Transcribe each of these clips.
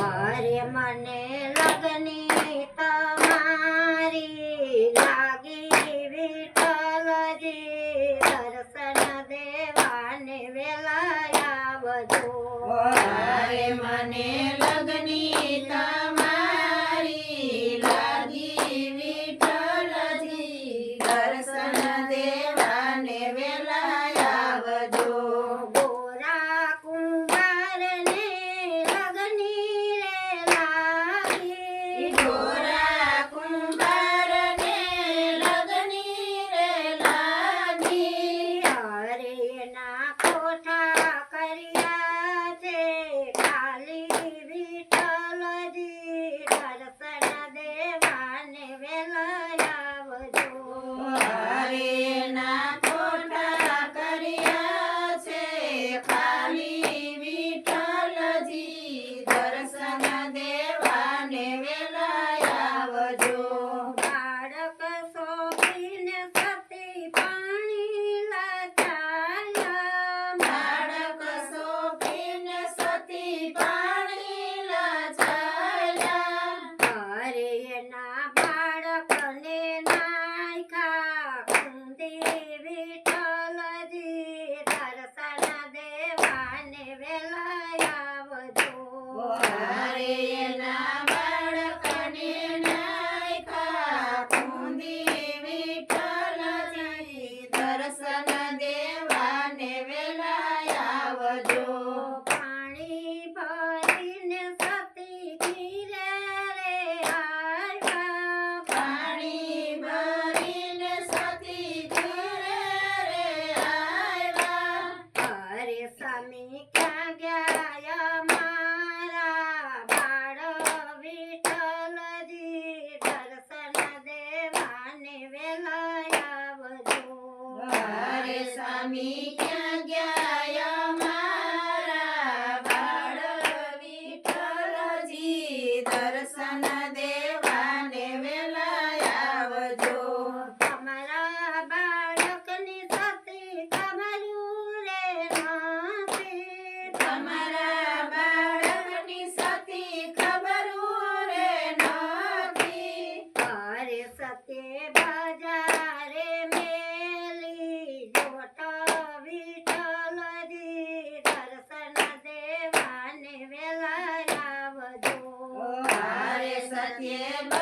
અરે મને લગની તમારી લાગી વિઠલજી દર્શન દેવાને વેલાયા બધો. અરે મને વેલાયા વધુ સ્વામી ક્યાં Yeah.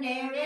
near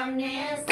firmness